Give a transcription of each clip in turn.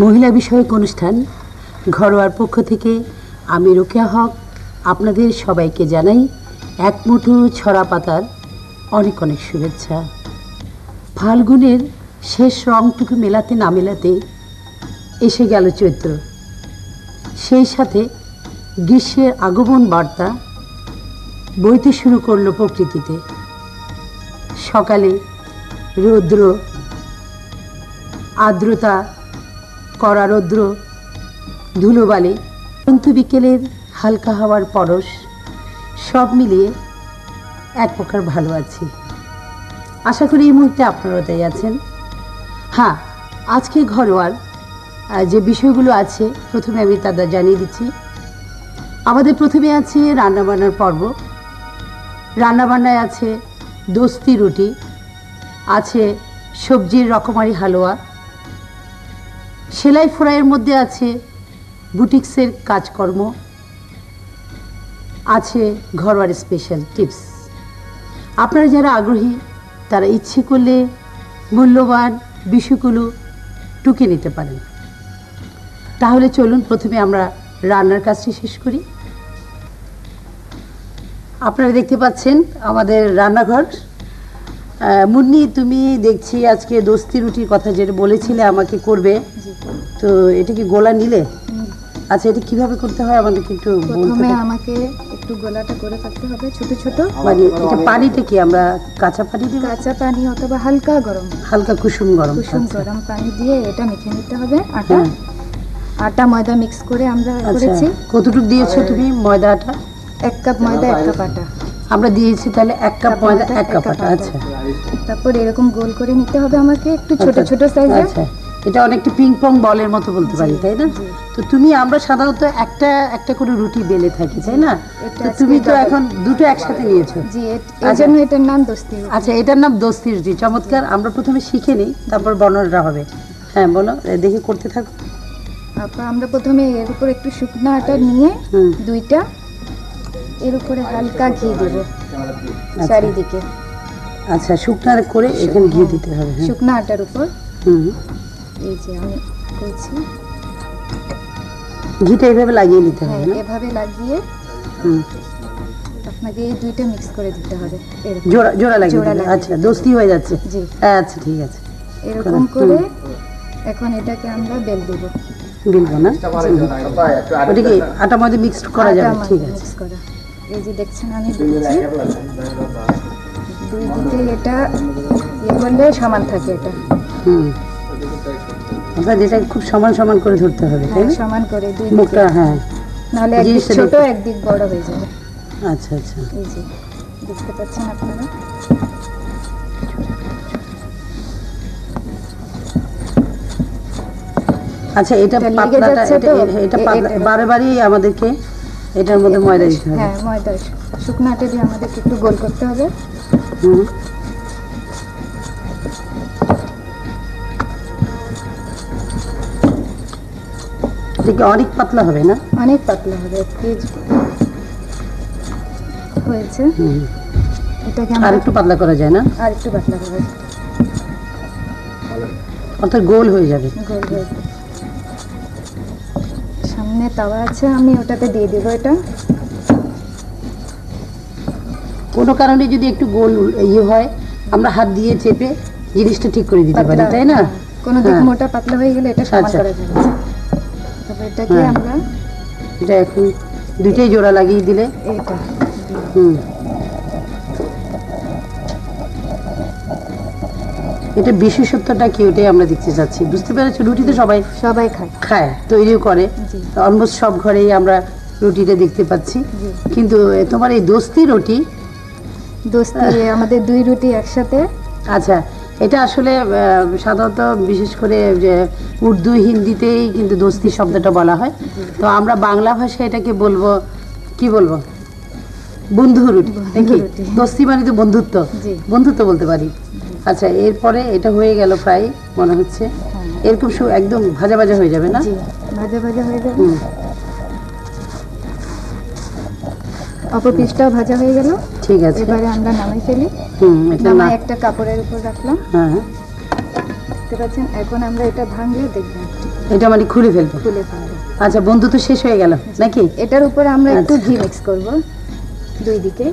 মহিলা বিষয়ক অনুষ্ঠান, ঘরোয়ার পক্ষ থেকে আমি রোকেয়া হক আপনাদের সবাইকে জানাই এক মুঠো ছড়া পাতার অনেক অনেক শুভেচ্ছা। ফাল্গুনের শেষ রংটুকু মেলাতে না মেলাতে এসে গেল চৈত্র। সেই সাথে গ্রীষ্মের আগমন বার্তা বইতে শুরু করল প্রকৃতিতে। সকালে রৌদ্র, আর্দ্রতা কড়া রৌদ্র, ধুলোবালি কিন্তু বিকেলের হালকা হাওয়ার পরশ, সব মিলিয়ে এক প্রকার ভালো আছি। আশা করি এই মুহূর্তে আপনারাও তাই আছেন। হ্যাঁ আজকে ঘরোয়ার যে বিষয়গুলো আছে, প্রথমে আমি তাদের জানিয়ে দিচ্ছি। আমাদের প্রথমে আছে রান্নাবান্নার পর্ব। রান্নাবান্নায় আছে দোস্তি রুটি, আছে সবজির রকমারি হালুয়া সেলাই ফোড়াইয়ের মধ্যে আছে বুটিক্সের কাজকর্ম, আছে ঘরোয়ার স্পেশাল টিপস আপনারা যারা আগ্রহী, তারা ইচ্ছে করলে মূল্যবান বিষয়গুলো টুকে নিতে পারেন। তাহলে চলুন প্রথমে আমরা রান্নার কাজটি শেষ করি। আপনারা দেখতে পাচ্ছেন আমাদের রান্নাঘর। মুন্নি তুমি দেখছি আজকে দোস্তি রুটির কথা যেটা বলেছিলে আমাকে করবে। তো এটা কি গোলা নিলে? আচ্ছা এটা কীভাবে করতে হয় আমাদেরকে একটু বলতে প্রথমে আমাকে একটু গোলাটা করে থাকতে হবে ছোট ছোট। মানে এটা পানিটা কি আমরা কাঁচা পানি দিব? কাঁচা পানি অথবা হালকা গরম। হালকা কুসুম গরম কুসুম আচ্ছা। গরম পানি দিয়ে এটা মেখে নিতে হবে আটা। হ্যাঁ। আটা ময়দা মিক্স করে আমরা আচ্ছা। করেছি। কতটুকু দিয়েছ তুমি ময়দা আটা? এক কাপ ময়দা এক কাপ আটা। আমরা দিয়েছি তাহলে এক কাপ ময়দা এক কাপ আটা আচ্ছা। তারপর এরকম গোল করে নিতে হবে আমাকে একটু ছোট ছোট সাইজের। আচ্ছা। এটা অনেকটা পিং পং বলের মতো বলতে পারি তাই না? তো তুমি আমরা সাধারণত একটা একটা করে রুটি বেলে থাকি তাই না? তো তুমি তো এখন দুটো একসাথে নিয়েছো। জি এ- এই আচ্ছা। এটার নাম দোস্তি আচ্ছা এটার নাম দোস্তি রুটি। চমৎকার আমরা প্রথমে শিখে নিই তারপর বর্ণনাটা হবে। হ্যাঁ বলো দেখি করতে থাকো। তারপর আমরা প্রথমে এর উপর একটু শুকনো আটা নিয়ে দুইটা এর উপরে হালকা ঘি দেব চারিদিকে। আচ্ছা শুকনার করে এখানে ঘি দিতে হবে হ্যাঁ। শুকনো আটার উপর। হুম। এই যে আমি করছি। ঘিটা এইভাবে লাগিয়ে নিতে হ্যাঁ হবে এভাবে লাগিয়ে হুম। আপনাকে এই দুইটা মিক্স করে দিতে হবে এরকম। জোড়া জোড়া লাগিয়ে জোড়া দিতে আচ্ছা দোস্তি হয়ে যাচ্ছে। জি। আচ্ছা ঠিক আছে। এরকম করে এখন এটাকে আমরা বেল দেব। বিলবো না? ওটা কি আটা মধ্যে মিক্সড করা যাবে ঠিক আছে। মিক্স করা। এই যে দেখছেন আমি দুই দিকে এটা ইয়ে করলে সমান থাকে এটা। হুম। আপনার যেটা খুব সমান সমান করে ধরতে হবে তাই হ্যাঁ সমান করে দুই মুখটা হ্যাঁ। নাহলে একদিক ছোট একদিক বড় হয়ে যাবে। আচ্ছা আচ্ছা। এই যে দেখতে পাচ্ছেন আপনারা? আচ্ছা এটা পাতলাটা এটা এটা- বারে বারেই আমাদেরকে এটার মধ্যে ময়দা দিতে হবে। হ্যাঁ ময়দা শুকনো আটা দিয়ে আমাদেরকে একটু গোল করতে হবে। হুম। এটা অনেক পাতলা হবে না? অনেক পাতলা হবে প্লিজ হয়েছে। এটাকে আর একটু পাতলা করা যায় না? আর একটু পাতলা হবে অর্থাৎ গোল হয়ে যাবে। গোল হয়ে যাবে। সামনে তাওয়া আছে। আমি ওটাতে দিয়ে দেবো এটা। কোনো কারণে যদি একটু গোল ইয়ে হয় আমরা হাত দিয়ে চেপে জিনিসটা ঠিক করে দিতে পারি তাই না? কোনো দিক হ্যাঁ। মোটা পাতলা হয়ে গেলে এটা সমান আচ্ছা। করা যাবে এটাকে হ্যাঁ। আমরা এটা এখন দুইটাই জোড়া লাগিয়ে দিলে। এটা হুম। এটা বিশেষত্বটা কি ওটাই আমরা দেখতে চাচ্ছি। বুঝতে পেরেছ? রুটি তো সবাই সবাই খায়। খায় তৈরিও করে। অলমোস্ট সব ঘরেই আমরা রুটিটা দেখতে পাচ্ছি। কিন্তু তোমার এই দোস্তি রুটি? দোস্তি আমাদের দুই রুটি একসাথে। আচ্ছা এটা আসলে সাধারণত বিশেষ করে যে উর্দু হিন্দিতেই কিন্তু দোস্তি শব্দটা বলা হয়। তো আমরা বাংলা ভাষায় এটাকে বলব কি বলব? বন্ধু রুটি নাকি। দোস্তি মানে তো বন্ধুত্ব? বন্ধুত্ব বলতে পারি। আচ্ছা এরপরে এটা হয়ে গেল প্রায় মনে হচ্ছে। হ্যাঁ। এরকম সু- একদম ভাজা ভাজা হয়ে যাবে না? ভাজা ভাজা হয়ে যাবে। হুম। অপর পিসটাও ভাজা হয়ে গেল। ঠিক আছে। এবারে আমরা নামাই ফেলি। হুম এটা না। একটা কাপড়ের উপর রাখলাম। হ্যাঁ। দেখতে পাচ্ছেন এখন আমরা এটা ভাঙলে দেখবেন এটা মানে খুলে ফেলব। খুলে ফেলব। আচ্ছা বন্ধু তো শেষ হয়ে গেল নাকি? এটার উপর আমরা একটু আচ্ছা। ঘি মিক্স করব। দুই দিকে।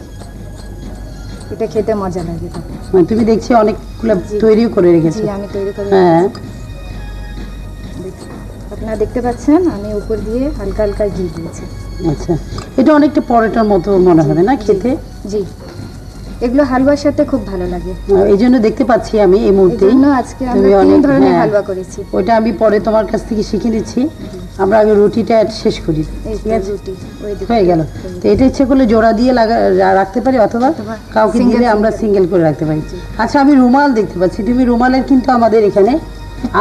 এটা খেতে মজা লাগে মানে তুমি দেখছি অনেকগুলো। তৈরিও করে রেখেছো। আমি তৈরি করে হ্যাঁ। আপনারা দেখতে পাচ্ছেন আমি উপর দিয়ে হালকা হালকা ঘি দিয়েছি। আচ্ছা। এটা অনেকটা পরোটার মতো মনে হবে না খেতে? জি। এগুলো হালুয়ার সাথে খুব ভালো লাগে। এই জন্য দেখতে পাচ্ছি আমি এই মুহূর্তে আজকে তিন অনেক- ধরনের হ্যাঁ। হালুয়া করেছি। ওইটা আমি পরে তোমার কাছ থেকে শিখে নিচ্ছি। আমরা আগে রুটিটা শেষ করি। ঠিক আছে? হয়ে গেল। তো এটা ইচ্ছে করলে জোড়া দিয়ে লাগা রাখতে পারি অথবা কাউকে দিলে আমরা সিঙ্গেল করে রাখতে পারি। আচ্ছা আমি রুমাল দেখতে পাচ্ছি। তুমি রুমালের কিন্তু আমাদের এখানে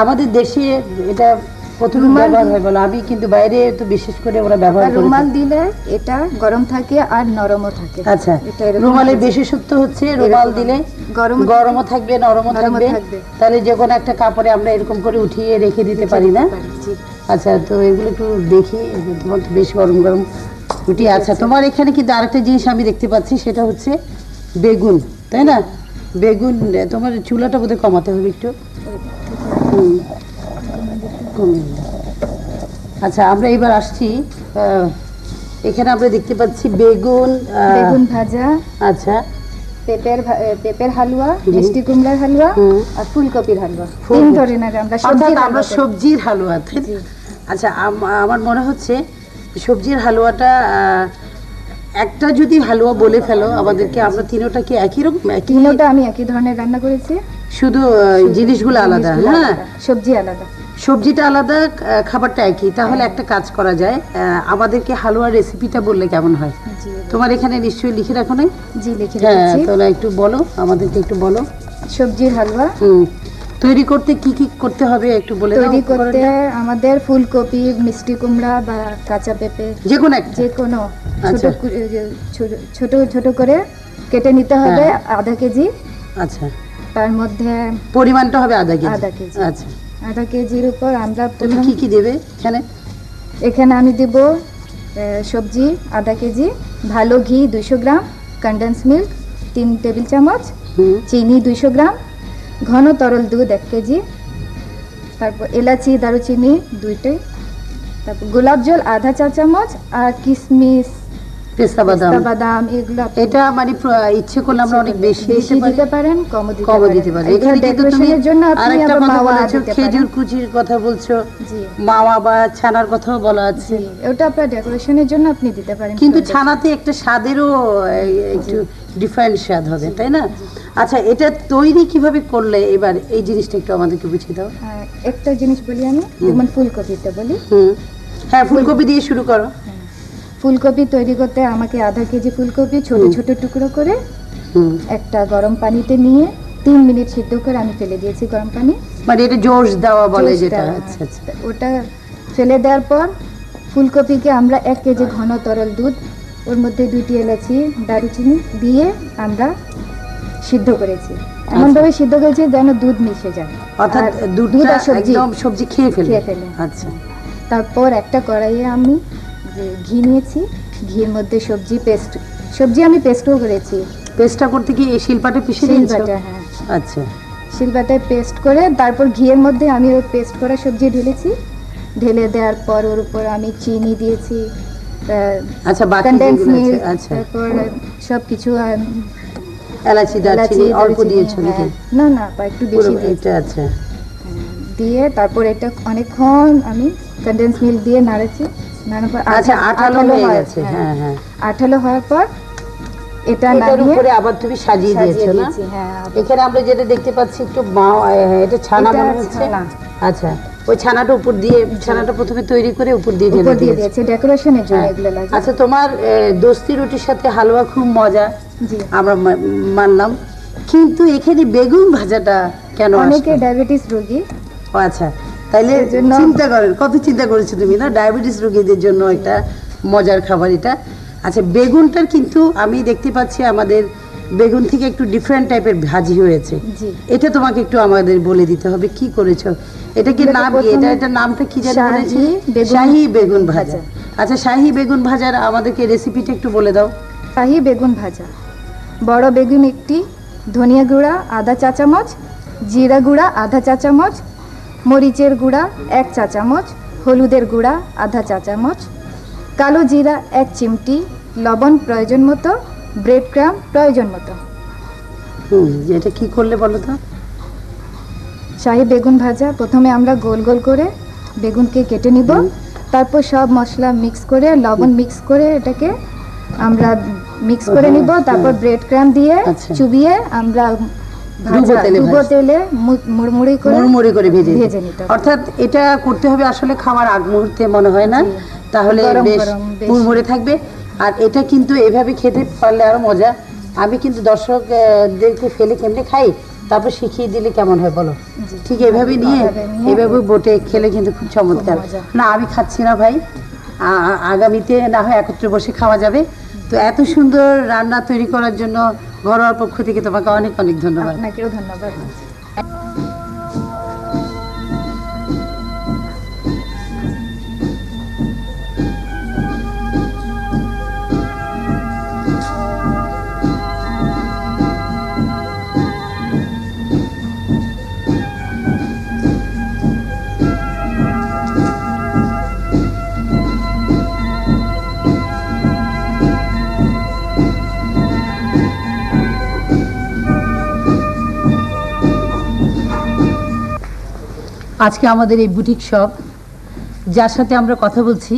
আমাদের দেশে এটা ব্যবহার হয় বলো। আমি কিন্তু বাইরে তো বিশেষ করে ওরা ব্যবহার করে রুমাল দিলে এটা গরম থাকে আর নরমও থাকে। আচ্ছা রুমালের বিশেষত্ব হচ্ছে রুমাল দিলে গরম গরমও থাকবে নরমও থাকবে। থাকবে। তাহলে যে কোনো একটা কাপড়ে আমরা এরকম করে উঠিয়ে রেখে দিতে পারি না? আচ্ছা তো এগুলো একটু দেখি তোমার তো বেশ গরম গরম রুটি। আচ্ছা তোমার এখানে কিন্তু আরেকটা জিনিস আমি দেখতে পাচ্ছি সেটা হচ্ছে বেগুন তাই না? বেগুন তোমার চুলাটা বোধহয় কমাতে হবে একটু। হুম, আচ্ছা আমরা এবার আসছি এখানে আমরা দেখতে পাচ্ছি বেগুন বেগুন ভাজা আচ্ছা। পেঁপের পেঁপের হালুয়া মিষ্টি কুমড়ার হালুয়া আর ফুলকপির হালুয়া। তিন ধরনের আমরা সবজির আমরা হালুয়া সবজির। আচ্ছা আমার মনে হচ্ছে সবজির হালুয়াটা একটা যদি হালুয়া বলে ফেলো আমাদেরকে আমরা তিনোটা কি একই রকম তিনোটা আমি একই ধরনের রান্না করেছি। শুধু জিনিসগুলো আলাদা হ্যাঁ? সবজি আলাদা। সবজিটা আলাদা খাবারটা একই। তাহলে একটা কাজ করা যায়। আমাদেরকে হালুয়ার রেসিপিটা বললে কেমন হয়? তোমার এখানে নিশ্চয়ই লিখে রাখো নাই? জি লিখে হ্যাঁ তাহলে একটু বলো আমাদেরকে একটু বলো। সবজির হালুয়া। হুম। তৈরি করতে কি কি করতে হবে একটু বলে তৈরি করতে আমাদের ফুলকপি মিষ্টি কুমড়া বা কাঁচা পেঁপে যে কোনো যে কোনো। ছোট আচ্ছা। ছোট ছোট করে কেটে নিতে হবে হ্যাঁ। আধা কেজি। আচ্ছা। তার মধ্যে পরিমাণটা হবে আধা কেজি। আধা কেজি। আচ্ছা। আধা কেজির উপর আমরা তুমি প্রথম। কি কি দেবে এখানে? এখানে আমি দেব সবজি আধা কেজি ভালো ঘি দুইশো গ্রাম কন্ডেন্স মিল্ক তিন টেবিল চামচ চিনি দুইশো গ্রাম ঘন তরল দুধ এক কেজি তারপর এলাচি দারুচিনি দুইটাই তারপর গোলাপ জল আধা চা চামচ আর কিশমিশ পেস্তা বাদাম। বাদাম এগুলো এটা মানে ইচ্ছে করলে আমরা অনেক বেশি বেশি দিতে দিতে পারেন কমও দিতে পারেন। দিতে পারি। এগুলো এখানে কিন্তু তুমি decoration-এর জন্য আপনি আরেকটা কথা বলেছ খেজুর কুচির কথা বলছো। মাওয়া বা ছানার কথাও বলা আছে। ওটা আপনার ডেকোরেশনের জন্য আপনি দিতে পারেন কিন্তু ছানাতে একটা স্বাদেরও একটু ডিফারেন্ট স্বাদ হবে তাই না? আচ্ছা এটা তৈরি কীভাবে করলে? এবার এই জিনিসটা একটু আমাদেরকে বুঝিয়ে দাও। হ্যাঁ, একটা জিনিস বলি আমি যেমন ফুলকপিটা বলি। হ্যাঁ ফুলকপি দিয়ে শুরু করো। ফুলকপি তৈরি করতে আমাকে আধা কেজি ফুলকপি ছোট ছোট টুকরো করে একটা গরম পানিতে নিয়ে তিন মিনিট সিদ্ধ করে আমি ফেলে দিয়েছি গরম পানি। মানে এটা জোশ দেওয়া বলে যেটা। আচ্ছা আচ্ছা। ওটা ফেলে দেওয়ার পর ফুলকপিকে আমরা এক কেজি ঘন তরল দুধ ওর মধ্যে দুইটি এলাচি দারুচিনি দিয়ে আমরা সিদ্ধ করেছি। এমনভাবে সিদ্ধ করেছি যেন দুধ মিশে যায়। অর্থাৎ দুধটা আর সবজি একদম সবজি খেয়ে ফেলে খেয়ে ফেলে। আচ্ছা। তারপর একটা কড়াইয়ে আমি যে ঘি নিয়েছি ঘির মধ্যে সবজি পেস্ট সবজি আমি পেস্টও করেছি। পেস্টটা করতে কি এই শিলপাটে পিষে দিয়েছ? হ্যাঁ। আচ্ছা। শিলবাটায় পেস্ট করে তারপর ঘিয়ের মধ্যে আমি ওই পেস্ট করা সবজি ঢেলেছি। ঢেলে দেওয়ার পর ওর উপর আমি চিনি দিয়েছি আচ্ছা কন্ডেন্স আছে মিল্ক আচ্ছা। তারপর সব কিছু এলাচি দারচিনি অল্প দিয়েছ নাকি? না না একটু বেশি দিয়েছি। এটা আচ্ছা। দিয়ে তারপর এটা অনেকক্ষণ আমি কন্ডেন্স মিল্ক দিয়ে নাড়েছি। আচ্ছা আঠালো হয়ে গেছে হ্যাঁ। হ্যাঁ হ্যাঁ। আঠালো হওয়ার পর এটা নামিয়ে উপরে আবার তুমি সাজিয়ে সাজিয়ে দিয়েছ না? দিয়েছি হ্যাঁ আবার। এখানে আমরা যেটা দেখতে পাচ্ছি একটু এটা ছানা মনে হচ্ছে? আচ্ছা ওই ছানাটা উপর দিয়ে ছানাটা প্রথমে তৈরি করে উপর দিয়ে ঢেলে দিয়ে দিয়েছ। ডেকোরেশনের জন্য হ্যাঁ। এগুলো লাগে। আচ্ছা তোমার দোস্তি রুটির সাথে হালুয়া খুব মজা। আমরা মানলাম। কিন্তু এখানে বেগুন ভাজাটা কেন অনেকে ডায়াবেটিস রোগী। ও আচ্ছা। তাইলে চিন্তা করেন কত চিন্তা করেছ তুমি না? ডায়াবেটিস রোগীদের জন্য একটা মজার খাবার এটা। আচ্ছা বেগুনটার কিন্তু আমি দেখতে পাচ্ছি আমাদের বেগুন থেকে একটু ডিফারেন্ট টাইপের ভাজি হয়েছে। এটা তোমাকে একটু আমাদের বলে দিতে হবে কি করেছ? এটা কি নাম কি? এটা এটা নামটা কি জানি শাহী বলেছি? বেগুন বেগুন ভাজা। আচ্ছা শাহী বেগুন ভাজার আমাদেরকে রেসিপিটা একটু বলে দাও। শাহি বেগুন ভাজা। বড় বেগুন একটি ধনিয়া গুঁড়া আদা চা চামচ জিরা গুঁড়া আধা চা চামচ মরিচের গুঁড়া এক চা চামচ হলুদের গুঁড়া আধা চা চামচ কালো জিরা এক চিমটি লবণ প্রয়োজন মতো ব্রেড ক্রাম প্রয়োজন মতো। এটা কি করলে বলো তো? শাহি বেগুন ভাজা প্রথমে আমরা গোল গোল করে বেগুনকে কেটে নিব। তারপর সব মশলা মিক্স করে লবণ মিক্স করে এটাকে আমরা মিক্স করে নিব। তারপর ব্রেড ক্রাম দিয়ে আচ্ছা। চুবিয়ে আমরা ডুবো তেলে ডুবো তেলে মুড়মুড়ি করে মুড়মুড়ি করে ভেজে ভেজে নিতে অর্থাৎ এটা করতে হবে আসলে খাওয়ার আগ মুহূর্তে মনে হয় না? তাহলে বেশ মুড়মুড়ে থাকবে। আর এটা কিন্তু এভাবে খেতে পারলে আরও মজা। আমি কিন্তু দর্শকদেরকে ফেলে কেমনে খাই? তারপর শিখিয়ে দিলে কেমন হয় বলো? ঠিক এভাবে নিয়ে এভাবে বোটে খেলে কিন্তু খুব চমৎকার। না আমি খাচ্ছি না ভাই। আগামীতে না হয় একত্রে বসে খাওয়া যাবে। তো এত সুন্দর রান্না তৈরি করার জন্য ঘরোয়ার পক্ষ থেকে তোমাকে অনেক অনেক ধন্যবাদ। আপনাকেও ধন্যবাদ। আজকে আমাদের এই বুটিক শপ যার সাথে আমরা কথা বলছি।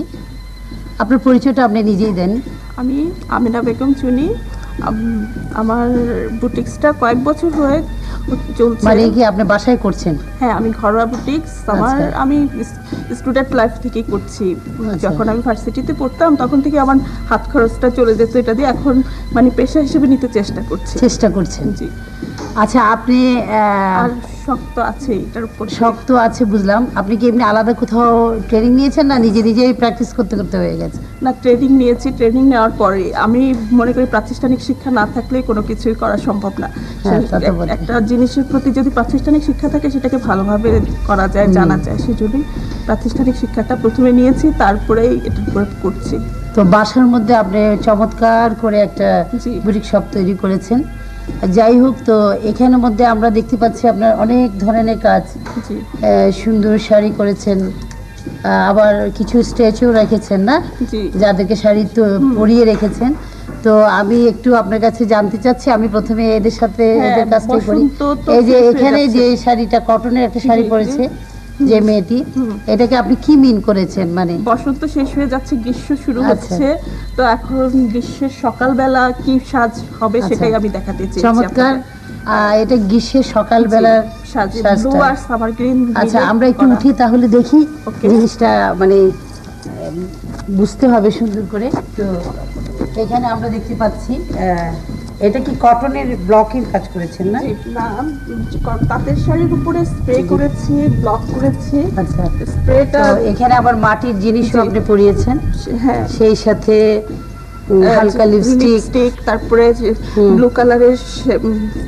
আপনার পরিচয়টা আপনি নিজেই দেন। আমি আমিনা বেগম চুনি। আমার বুটিক্সটা কয়েক বছর হয়ে চলছে। মানে কি আপনি বাসায় করছেন? হ্যাঁ আমি ঘরোয়া বুটিক্স আমার আচ্ছা। আমি স্টুডেন্ট লাইফ থেকেই করছি। আচ্ছা। যখন আমি ভার্সিটিতে পড়তাম তখন থেকে আমার হাত খরচটা চলে যেত। এটা দিয়ে এখন মানে পেশা হিসেবে নিতে চেষ্টা করছি। চেষ্টা করছেন। জি। আচ্ছা আপনি আর শক্ত আছে এটার উপর শক্ত আছে বুঝলাম। আপনি কি এমনি আলাদা কোথাও ট্রেনিং নিয়েছেন না নিজে নিজেই প্র্যাকটিস করতে করতে হয়ে গেছে? না ট্রেনিং নিয়েছি। ট্রেনিং নেওয়ার পরে আমি মনে করি প্রাতিষ্ঠানিক শিক্ষা না থাকলে কোনো কিছুই করা সম্ভব না। হ্যাঁ। একটা জিনিসের প্রতি যদি প্রাতিষ্ঠানিক শিক্ষা থাকে সেটাকে ভালোভাবে করা যায় জানা যায়। সেজন্যই প্রাতিষ্ঠানিক শিক্ষাটা প্রথমে নিয়েছি তারপরেই এটার উপরে করছি। তো বাসার মধ্যে আপনি চমৎকার করে একটা। বুটিক শপ তৈরি করেছেন। যাই হোক তো এখানের মধ্যে আমরা দেখতে পাচ্ছি আপনার অনেক ধরনের কাজ। সুন্দর শাড়ি করেছেন আবার কিছু স্ট্যাচু রেখেছেন না? যাদেরকে শাড়ি তো পরিয়ে রেখেছেন। তো আমি একটু আপনার কাছে জানতে চাচ্ছি আমি প্রথমে এদের সাথে হ্যাঁ, এদের কাছটাই করি এই যে এখানে যে শাড়িটা কটনের একটা শাড়ি। পরেছে যে মেয়েটি এটাকে আপনি কি মিন করেছেন? মানে বসন্ত শেষ হয়ে যাচ্ছে গ্রীষ্ম শুরু আচ্ছা। হচ্ছে। তো এখন গ্রীষ্মের সকালবেলা কি সাজ হবে আচ্ছা। সেটাই আমি দেখাতে চেয়েছি চমৎকার। এটা গ্রীষ্মের সকালবেলার আচ্ছা আমরা একটু উঠি তাহলে দেখি। জিনিসটা মানে বুঝতে হবে সুন্দর করে। তো এখানে আমরা দেখতে পাচ্ছি আহ, এটা কি কটনের ব্লকের কাজ করেছেন না? না তাঁতের শাড়ির উপরে স্প্রে করেছি ব্লক করেছি। আচ্ছা। স্প্রেটা এখানে আবার মাটির জিনিসও আপনি পরিয়েছেন। হ্যাঁ। সেই সাথে হালকা লিপস্টিক তারপরে ব্লু কালারের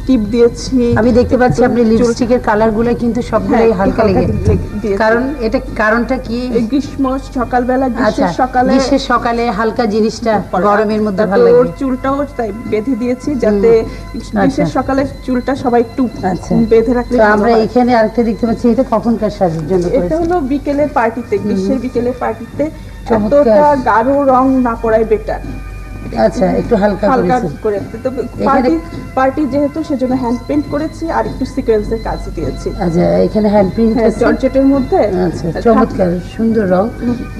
টিপ দিয়েছি। আমি দেখতে পাচ্ছি আপনি লিপস্টিকের কালারগুলো কিন্তু সবগুলোই হ্যাঁ, হালকা লেগে লেগে কারণ এটা কারণটা কি? গ্রীষ্ম সকালবেলা আচ্ছা গ্রীষ্মের সকালে গ্রীষ্মের সকালে হালকা জিনিসটা গরমের মধ্যে ভালো ওর চুলটাও তাই বেঁধে দিয়েছি যাতে গ্রীষ্মের সকালে চুলটা সবাই একটু আচ্ছা। বেঁধে রাখলে আমরা এখানে আরেকটা দেখতে পাচ্ছি এটা কখনকার সাজের জন্য এটা হলো বিকেলের পার্টিতে গ্রীষ্মের বিকেলের পার্টিতে এতটা গাঢ় রং না করাই বেটার আচ্ছা একটু হালকা হালকা করে। তো পার্টি পার্টি যেহেতু সেজন্য হ্যান্ড পেন্ট করেছি আর একটু সিকোয়েন্সের কাজ দিয়েছি। আচ্ছা এখানে হ্যান্ড প্রিন্ট আছে। জর্জেটের মধ্যে আচ্ছা চমৎকার সুন্দর রং।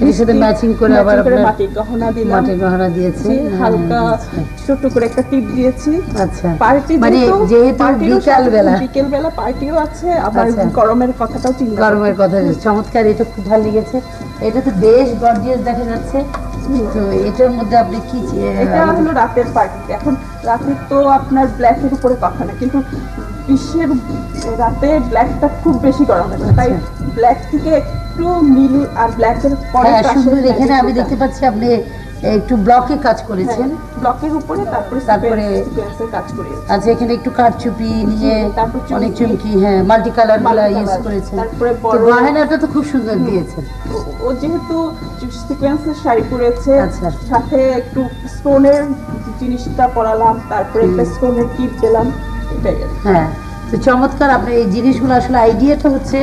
এর সাথে ম্যাচিং করে আবার করে আপনার মাটির গহনা দিলাম। মাটির গহনা দিয়েছি, হালকা আচ্ছা। ছোট করে একটা টিপ দিয়েছি। আচ্ছা। পার্টি মানে যেহেতু বিকাল বেলা বিকেল বেলা। পার্টিও আছে আবার আচ্ছা। গরমের কথাটাও চিন্তা গরমের কথা চমৎকার এটা খুব ভালো লেগেছে। এটা তো বেশ গর্জিয়াস দেখা যাচ্ছে। তো এটার মধ্যে আপনি কি এটা হলো রাতের পার্টি এখন রাতে তো আপনার ব্ল্যাকের উপরে কথা না কিন্তু গ্রীষ্মের রাতে ব্ল্যাকটা খুব বেশি গরম লাগে তাই ব্ল্যাক থেকে একটু নীল আর ব্ল্যাকের পরে হ্যাঁ সুন্দর এখানে আমি দেখতে পাচ্ছি আপনি একটু ব্লকে কাজ করেছেন। ব্লকের উপরে তারপরে তারপরে কাজ করিয়েছি আচ্ছা এখানে একটু কারচুপি নিয়ে তারপর অনেক চুমকি হ্যাঁ মাল্টি কালারগুলা ইউজ করেছেন। তারপরে তো বড়- তো খুব সুন্দর দিয়েছেন। ও- ও যেহেতু সিকোয়েন্সের শাড়ি পরেছে আচ্ছা। সাথে একটু স্টোনের জিনিসটা পরালাম তারপরে একটা স্টোনের কিট দিলাম এটাই হ্যাঁ তো চমৎকার আপনার এই জিনিসগুলো আসলে আইডিয়াটা হচ্ছে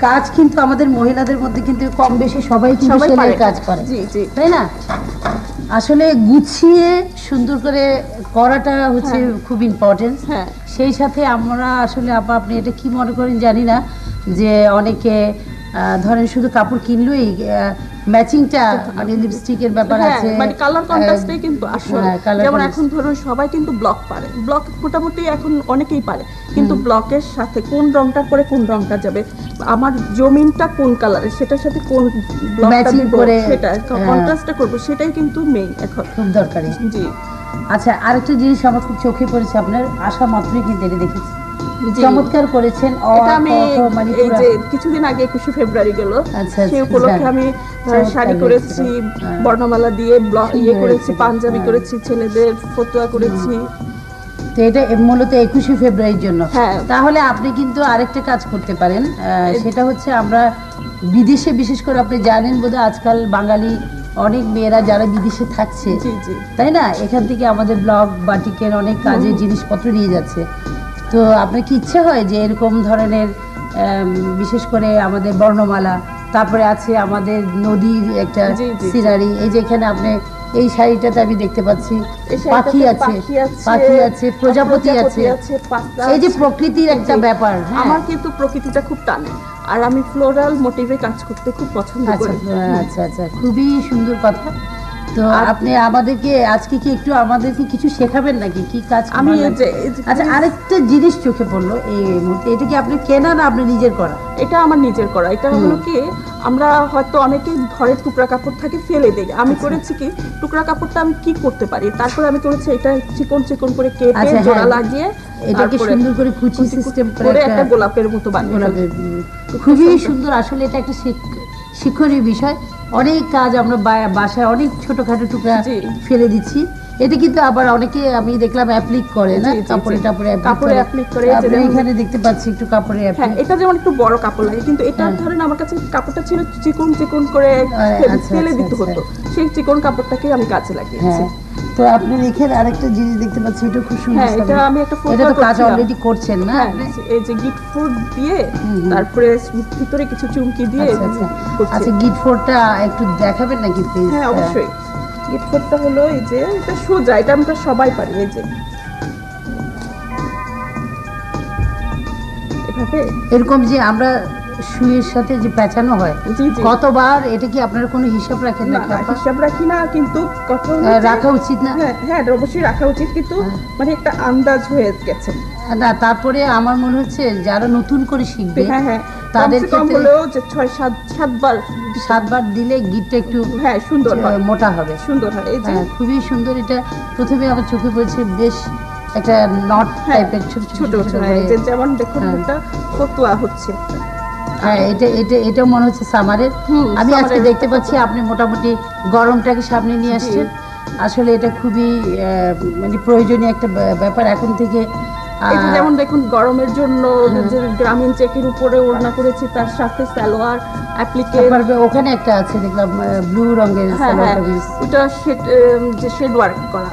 কাজ কিন্তু আমাদের মহিলাদের মধ্যে কিন্তু কম বেশি সবাই কিন্তু সবাই কাজ করে। তাই না? আসলে গুছিয়ে সুন্দর করে করাটা হচ্ছে খুব ইম্পর্টেন্ট হ্যাঁ। সেই সাথে আমরা আসলে আপা আপনি এটা কি মনে করেন জানি না যে অনেকে ধরেন শুধু কাপড় কিনলোই ম্যাচিংটা মানে লিপস্টিকের ব্যাপার হ্যাঁ, আছে মানে কালার কন্ট্রাস্টে কিন্তু আসল। হ্যাঁ, যেমন এখন ধরুন সবাই কিন্তু ব্লক পারে। ব্লক মোটামুটি এখন অনেকেই পারে। কিন্তু ব্লকের সাথে কোন রংটা করে কোন রংটা যাবে? আমার জমিনটা কোন কালারের সেটার সাথে কোন ব্লকটা করে, সেটা হ্যাঁ। কন্ট্রাস্টটা করব সেটাই কিন্তু মেইন এখন। খুব দরকারি। জি। আচ্ছা আরেকটা জিনিস আমার খুব চোখে পড়েছে আপনার আসা মাত্রই কিন্তু এটা দেখেছি। চমৎকার করেছেন এটা আমি এই যে কিছুদিন আগে একুশে ফেব্রুয়ারি গেল আচ্ছা, সেই আচ্ছা, উপলক্ষে। আমি শাড়ি করেছি হ্যাঁ। বর্ণমালা দিয়ে ব্লক ইয়ে করেছি পাঞ্জাবি হ্যাঁ। করেছি ছেলেদের ফতুয়া করেছি। তো এটা মূলত একুশে ফেব্রুয়ারির জন্য। হ্যাঁ। তাহলে আপনি কিন্তু আরেকটা কাজ করতে পারেন আহ, সেটা হচ্ছে আমরা বিদেশে বিশেষ করে আপনি জানেন বোধহয় আজকাল বাঙালি অনেক মেয়েরা যারা বিদেশে থাকছে তাই না? এখান থেকে আমাদের ব্লগ বাটিকের অনেক কাজের জিনিসপত্র নিয়ে যাচ্ছে। তো আপনার কি ইচ্ছে হয় যে এরকম ধরনের বিশেষ করে আমাদের বর্ণমালা তারপরে আছে আমাদের নদীর একটা। সিনারি এই যে এখানে আপনি এই শাড়িটাতে আমি দেখতে পাচ্ছি পাখি আছে পাখি আছে, প্রজাপতি আছে। এই যে প্রকৃতির একটা ব্যাপার হ্যাঁ। আমার কিন্তু প্রকৃতিটা খুব টানে আর আমি ফ্লোরাল মোটিভে কাজ করতে খুব পছন্দ আচ্ছা করি। আচ্ছা আচ্ছা খুবই সুন্দর কথা। তো আপনি আমাদেরকে আজকে কি একটু আমাদেরকে কিছু শেখাবেন নাকি? কি কাজ আমি আচ্ছা আরেকটা জিনিস চোখে পড়ল এই মুহূর্তে। এটা কি আপনি কেনা না আপনি নিজের করা? এটা আমার নিজের করা। এটা হলো কি আমরা হয়তো অনেকে ঘরের টুকরা কাপড় থাকে ফেলে দেই। আমি আচ্ছা। করেছি কি টুকরা কাপড়টা আমি কি করতে পারি? তারপরে আমি করেছি এটা চিকন চিকন করে কেটে আচ্ছা, হ্যাঁ। জোড়া লাগিয়ে এটাকে সুন্দর করে কুচি সিস্টেম করে একটা গোলাপের মতো বানিয়ে খুবই সুন্দর। আসলে এটা একটা শিক- শিক্ষণীয় বিষয়। অনেক কাজ আমরা বাসায় অনেক ছোটখাটো টুকরা ফেলে দিচ্ছি। এটা কিন্তু আবার অনেকে আমি দেখলাম অ্যাপ্লিক করে না। কাপড়ে টাপড়ে কাপড়ে অ্যাপ্লিক করে, আপনি এখানে দেখতে পাচ্ছি একটু কাপড়ে হ্যাঁ অ্যাপ্লিক এটা যেমন একটু বড় কাপড় লাগে কিন্তু এটা হ্যাঁ। ধরেন আমার কাছে কাপড়টা ছিল চিকন চিকন করে ফেলে- আচ্ছা, আচ্ছা, দিতে আচ্ছা। হতো। সেই চিকন কাপড়টাকে আমি কাজে লাগিয়েছি। হ্যাঁ। তো আপনি এখানে আরেকটা জিনিস দেখতে পাচ্ছি এটা খুব সুন্দর হ্যাঁ, এটা আমি একটা এটা তো কাজ অলরেডি করছেন না হ্যাঁ এই যে গিট ফুড দিয়ে। তারপরে ভিতরে কিছু চুমকি দিয়ে আচ্ছা আচ্ছা। আচ্ছা গিট ফোরটা একটু দেখাবেন নাকি প্লিজ হ্যাঁ অবশ্যই। গিট ফুডটা হলো এই যে এটা সোজা এটা আমরা সবাই পারি এই যে। এভাবে? এরকম যে আমরা সুইয়ের সাথে যে পেঁচানো হয় কতবার এটা কি আপনার কোনো হিসাব রাখেন না? হিসাব রাখি না কিন্তু কত হলো আহ, যে- রাখা উচিত না? হ্যাঁ হ্যাঁ অবশ্যই রাখা উচিত কিন্তু হ্যাঁ। মানে একটা আন্দাজ হয়ে গেছে। না তারপরে আমার মনে হচ্ছে যারা নতুন করে শিখবে হ্যাঁ হ্যাঁ তাদের তাদের কম ক্ষেত্রে- হলেও যে ছয় সাত সাতবার সাতবার দিলে গিটটা একটু হ্যাঁ সুন্দর হয় মোটা হবে। সুন্দর হয় হ্যাঁ খুবই সুন্দর এটা। প্রথমে আমার চোখে পড়েছে বেশ একটা নট হ্যাঁ, টাইপের ছোট ছোট যেমন দেখুন হ্যাঁ। এটা ফতুয়া হচ্ছে। হ্যাঁ এটা এটা এটা মনে হচ্ছে সামারের আমি আজকে দেখতে পাচ্ছি আপনি মোটামুটি গরমটাকে সামনে নিয়ে আসছেন। আসলে এটা খুবই আহ, মানে প্রয়োজনীয় একটা ব্যা- ব্যাপার। এখন থেকে এটা যেমন দেখুন গরমের জন্য। যে গ্রামীণ চেকের উপরে ওড়না করেছি তার সাথে সালোয়ার অ্যাপ্লিকের তারপরে ওখানে একটা আছে দেখলাম ব্লু রঙের হ্যাঁ হ্যাঁ ওটা শেড যে শেড ওয়ার্ক করা।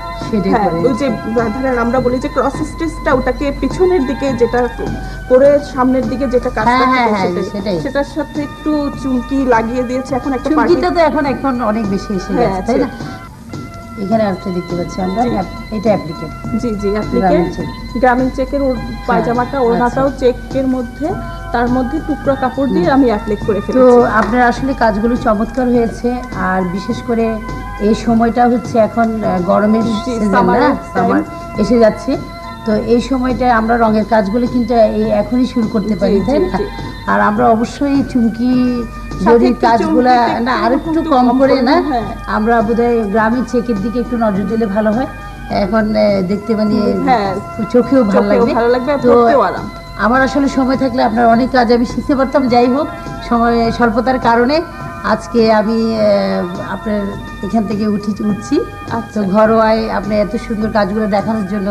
হ্যাঁ ওই যে ধরেন আমরা বলি যে ক্রস স্টিচটা ওটাকে পিছনের দিকে যেটা করে সামনের দিকে যেটা কাজটা। সেটার সাথে একটু চুমকি লাগিয়ে দিয়েছে এখন একটা চুমকিটা তো এখন এখন অনেক বেশি এসে গেছে তাই না? এখানে আরেকটা দেখতে পাচ্ছি আমরা এটা অ্যাপ্লিকেট। জি জি অ্যাপ্লিকে গ্রামীণ চেকের ওর পায়জামাটা ওড়নাটাও চেকের মধ্যে তার মধ্যে টুকরা কাপড় দিয়ে আমি অ্যাপ্লিক করে তো আপনার আসলে কাজগুলো চমৎকার হয়েছে আর বিশেষ করে এই সময়টা হচ্ছে এখন গরমের সিজন না? সামার এসে যাচ্ছে। তো এই সময়টায় আমরা রঙের কাজগুলো কিন্তু এই এখনই শুরু করতে পারি তাই না? আর আমরা অবশ্যই চুমকি জরির একটু কাজগুলা না আর একটু কম করে না হ্যাঁ। আমরা বোধহয় গ্রামের চেকের দিকে একটু নজর দিলে ভালো হয়। এখন দেখতে মানে হ্যাঁ, চোখেও ভালো লাগবে। ভালো লাগবে তো আমার আসলে সময় থাকলে আপনার অনেক কাজ আমি শিখতে পারতাম যাই হোক সময় স্বল্পতার কারণে আজকে আমি আপনার এখান থেকে উঠি উঠছি। আচ্ছা। তো ঘরোয়ায় আপনি এত সুন্দর কাজগুলো দেখানোর জন্য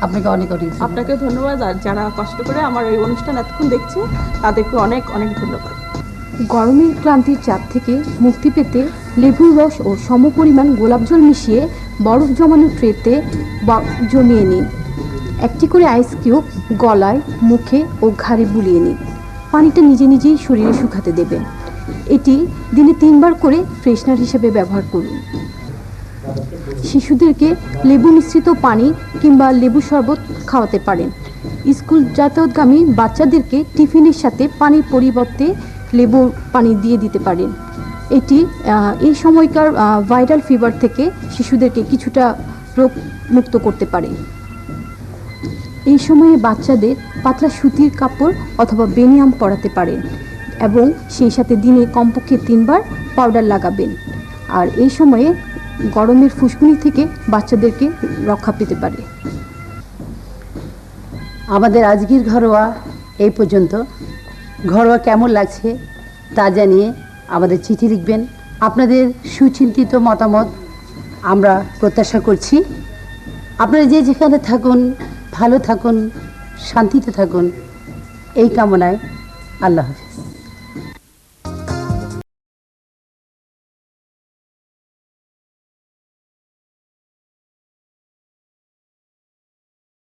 আপনাকে অনেক অনেক। আপনাকে ধন্যবাদ। আর যারা কষ্ট করে আমার এই অনুষ্ঠান এতক্ষণ দেখছে তাদেরকে অনেক অনেক ধন্যবাদ। গরমের ক্লান্তির চাপ থেকে মুক্তি পেতে লেবুর রস ও সমপরিমাণ গোলাপ জল মিশিয়ে বরফ জমানো ট্রেতে জমিয়ে নিন। একটি করে আইস কিউব গলায়, মুখে ও ঘাড়ে বুলিয়ে নিন। পানিটা নিজে নিজেই শরীরে শুকাতে দেবেন এটি দিনে তিনবার করে ফ্রেশনার হিসেবে ব্যবহার করুন। শিশুদেরকে লেবু মিশ্রিত পানি কিংবা লেবু শরবত খাওয়াতে পারেন। স্কুল যাতায়াতগামী বাচ্চাদেরকে টিফিনের সাথে পানির পরিবর্তে লেবু পানি দিয়ে দিতে পারেন। এটি এই সময়কার ভাইরাল ফিভার থেকে শিশুদেরকে কিছুটা রোগ মুক্ত করতে পারে। এই সময়ে বাচ্চাদের পাতলা সুতির কাপড় অথবা বেনিয়াম পরাতে পারেন এবং সেই সাথে দিনে কমপক্ষে তিনবার পাউডার লাগাবেন। আর এই সময়ে গরমের ফুসকুনি থেকে বাচ্চাদেরকে রক্ষা পেতে পারে। আমাদের আজকের ঘরোয়া এই পর্যন্ত। ঘরোয়া কেমন লাগছে তা জানিয়ে আমাদের চিঠি লিখবেন। আপনাদের সুচিন্তিত মতামত আমরা প্রত্যাশা করছি। আপনারা যে যেখানে থাকুন, ভালো থাকুন, শান্তিতে থাকুন, এই কামনায় আল্লাহ হাফিজ।